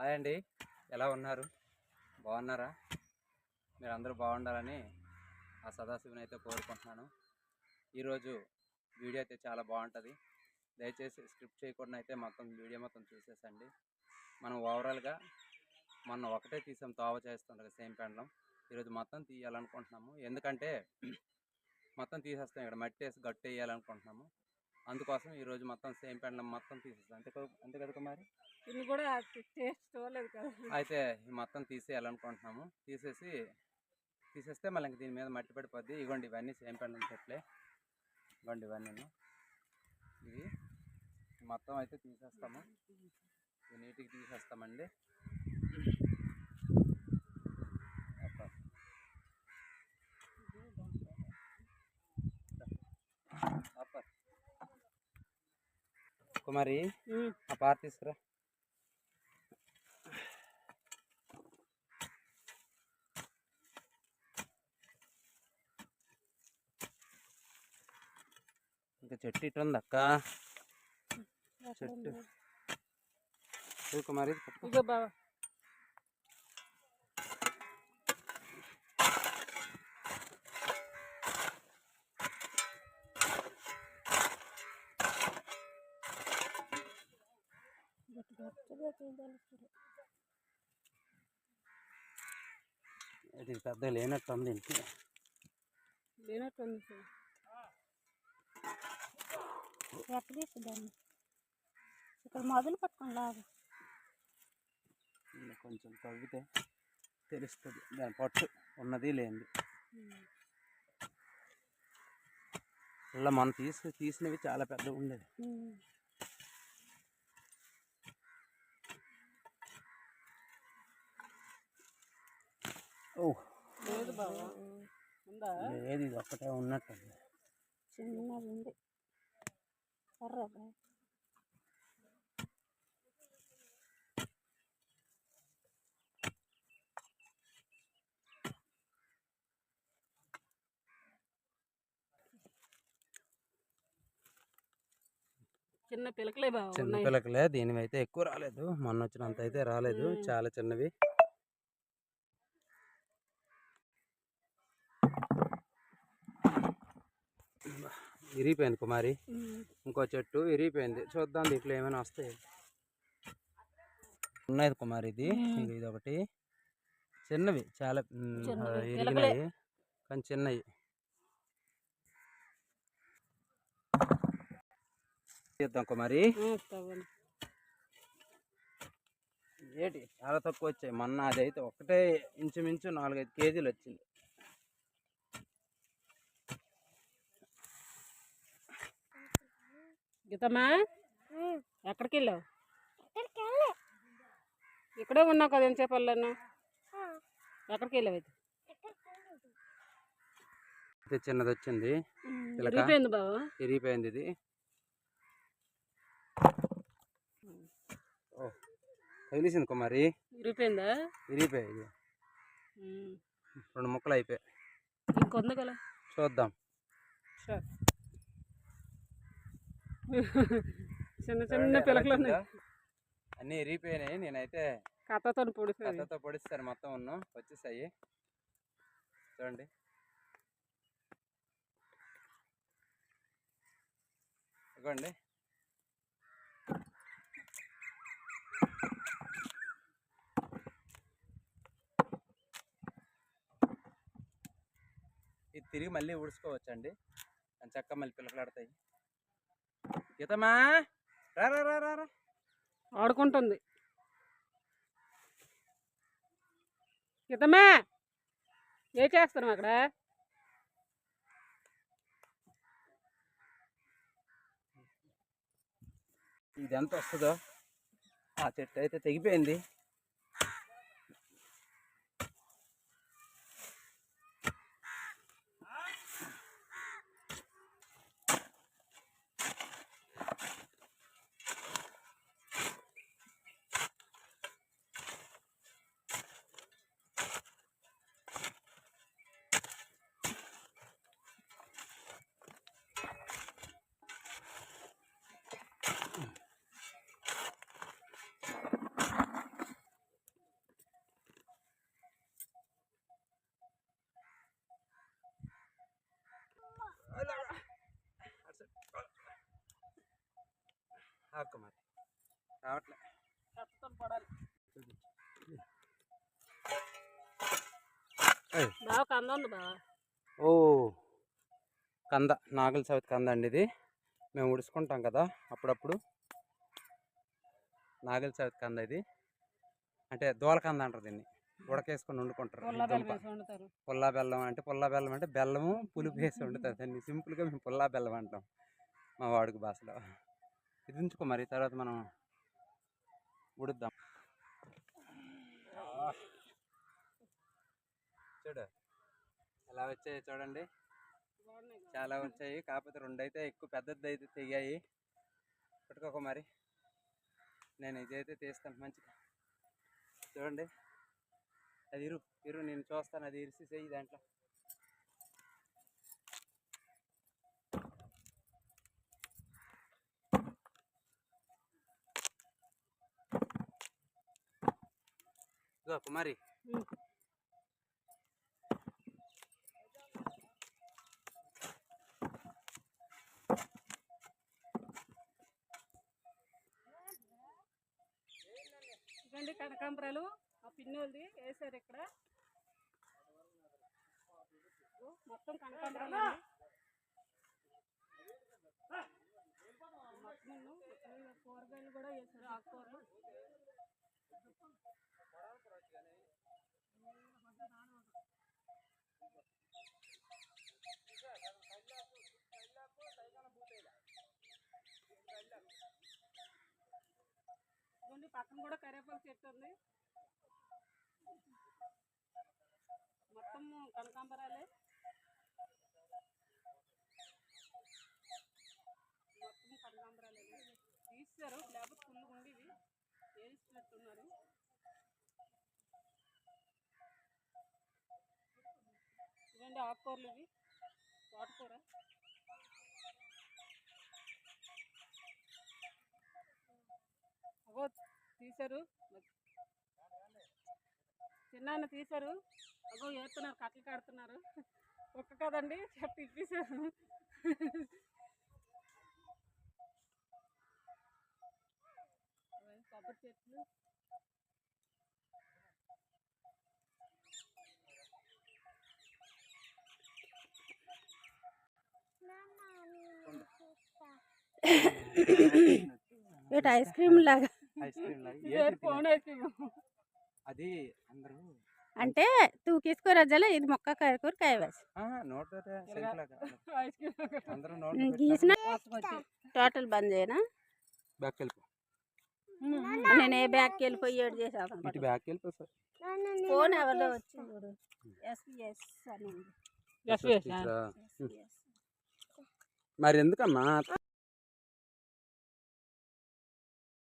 Hi అండి. ఎలా ఉన్నారు? బాగున్నారా? మీరు అందరూ బాగుండాలని ఆ సదాశివుని అయితే కోరుకుంటున్నాను. ఈరోజు వీడియో అయితే చాలా బాగుంటుంది. దయచేసి స్క్రిప్ట్ చేయకుండా అయితే మొత్తం వీడియో మొత్తం చూసేసండి. మనం ఓవరాల్గా మొన్న ఒకటే తీసాం తోవ చేస్తుండగా సేమ్ పెండలం ఈరోజు మొత్తం తీయాలనుకుంటున్నాము. ఎందుకంటే మొత్తం తీసేస్తాం ఇక్కడ మట్టి వేసి గట్టు వేయాలనుకుంటున్నాము. అందుకోసం ఈరోజు మొత్తం సేమ్ పెండలం మొత్తం తీసేస్తాం అంతే అంతే కదా కుమారి? కూడా టేస్ట్ చూడలేదు కదా. అయితే ఈ మొత్తం తీసేయాలనుకుంటున్నాము. తీసేసి తీసేస్తే మళ్ళీ ఇంక దీని మీద మట్టి పడిపోద్ది. ఇగోండి ఇవన్నీ సేమ్ పెండలం చెట్లే. ఇగోండి ఇవన్నీ ఇవి మొత్తం అయితే తీసేస్తాము. నీట్గా తీసేస్తామండి. కుమారి. ఆ పార తీసుకురా. ఇంకా చెట్టు ఇటు ఉంది అక్క. చెట్టు. కుమారి ఇది ఇది పెద్ద లేనట్టు ఉంది ఇంటి లేనట్టుంది సార్. ఎక్కడ తీసుదాన్ని ఇక్కడ మొదలు పట్టుకొని లాగు. ఇంకా కొంచెం తవ్వితే తెలుస్తుంది. దాని పట్టు ఉన్నది లేనిది. ఇలా మనం తీసి తీసినవి చాలా పెద్దగా ఉండేది లేదు ఇది ఒక్కటే ఉన్నట్టుంది. చిన్నది ఉంది చిన్న పిలకలే బావ చిన్న ఉన్నాయి. పిల్లకలే దీనివి అయితే ఎక్కువ రాలేదు. మొన్న వచ్చినంత అయితే రాలేదు. చాలా చిన్నవి. ఇరిగిపోయింది కుమారి. ఇంకో చెట్టు ఇరిగిపోయింది చూద్దాం దీంట్లో ఏమైనా వస్తాయి? ఉన్నది కుమారి ఇది. ఇది ఒకటి చిన్నవి. చాలా. ఇరిగినాయి కానీ చిన్నవి. తీద్దాం కుమారి. ఏంటి? చాలా తక్కువ వచ్చాయి. మొన్న అది అయితే ఒకటే ఇంచుమించు నాలుగైదు కేజీలు వచ్చింది. గీతమ్మా ఎక్కడికి వెళ్ళావు ఇక్కడే ఉన్నావు కదా ఎంతసేపు వెళ్ళాను? ఎక్కడికి వెళ్ళావు అయితే? అయితే చిన్నది వచ్చింది. విరిగిపోయింది బావ? ఇరిగిపోయింది ఇది. ఓ తగిలిసింది కుమారి విరిగిపోయిందా? ఇరిగిపోయాయి ఉమ్. రెండు ముక్కలు అయిపోయాయి. ఇంకొంది కదా? చూద్దాం. సరే చిన్న చిన్న పిలకలు ఉన్నాయి అన్నీ ఇరిగిపోయినాయి నేనైతే కథతో పొడిసేది. కథతో పొడిస్తారు మొత్తం ఉన్నాం. వచ్చేసాయి. చూడండి. ఇదిగోండి ఇది తిరిగి మళ్ళీ ఊడ్చుకోవచ్చండి. అని చక్క మళ్ళీ పిల్లకలాడతాయి గీతమ్మా! రా రా రా ఆడుకుంటుంది. గీతమ్మా! ఏ చేస్తున్నావు అక్కడ? ఇది ఎంత వస్తుందో? ఆ చెట్టు అయితే తెగిపోయింది. మరి. రావట్లే. పడాలి. బాగా కంద ఉంది బాగా ఓ కంద. నాగుల చవితి కంద అండి ఇది. మేము ఉడుచుకుంటాం కదా అప్పుడప్పుడు. నాగుల చవితి కంద ఇది. అంటే దోల కంద అంటారు దీన్ని. ఉడకేసుకొని వండుకుంటారు. పుల్లా బెల్లం అంటే పుల్లా బెల్లం అంటే బెల్లము పులుపు వేసి వండుతారు. దాన్ని సింపుల్గా మేము పుల్లా బెల్లం అంటాం మా వాడుక భాషలో. ఇది ఉంచుకో మరి తర్వాత మనం ఉడుద్దాం. చూడు ఎలా వచ్చాయి చూడండి. చాలా వచ్చాయి కాకపోతే రెండు అయితే ఎక్కువ పెద్దది అయితే తెగాయి. పట్టుకోక మరి. నేను ఇదైతే తీస్తాను మంచిగా. చూడండి. అది ఇరు ఇరు నేను చూస్తాను అది ఇరిసి చెయ్యి దాంట్లో. ఇదిగో కుమారి ఇదండి కనకాంబరాలు ఆ పిన్నోళ్ళది వేసారు ఇక్కడ. మొత్తం కనకాంబరాలు మొత్తం కూరగాయలు కూడా వేసారు ఆకుకూరలు. ఉంది. పక్కన కూడా కరేపాకు చెట్టు ఉంది. మొత్తం కనకాంబరాలే. మొత్తం కనకాంబరాలే. తీస్తారు లేకపోతే ఫుల్ ఉండేవి వేసినట్టున్నారు ఇవండి ఆకుకూరలు ఇవి. తోటకూర. అగో తీశారు. చిన్నాన్న తీశారు. అగో వేస్తున్నారు కట్టలు కడుతున్నారు. ఒక్క కదండి చెప్పి ఇప్పేశారు. కొబ్బరి చెట్లు. ఇటు ఐస్ క్రీమ్ లాగా? ఐస్ క్రీమ్ లాగా ఇదే ఏంటి ఫోన్ తినే- ఐస్ క్రీమ్. అది అందరూ అంటే తూకీసుకో ఇది మొక్క కాయకూర కాయవేసి ఆ, నోట్ శంకులాగా ఐస్ క్రీమ్ అందరూ నోట్ గీసిన వచ్చి. టోటల్ బంద్ చేయనా? బ్యాక్ వెళ్ళిపో నేను ఏ బ్యాగ్కి వెళ్ళిపోయి ఏడు చేసాను బ్యాక్ వెళ్ళిపో సార్. ఫోన్ ఎవరిలో వచ్చింది అని. మరి ఎందుకమ్మా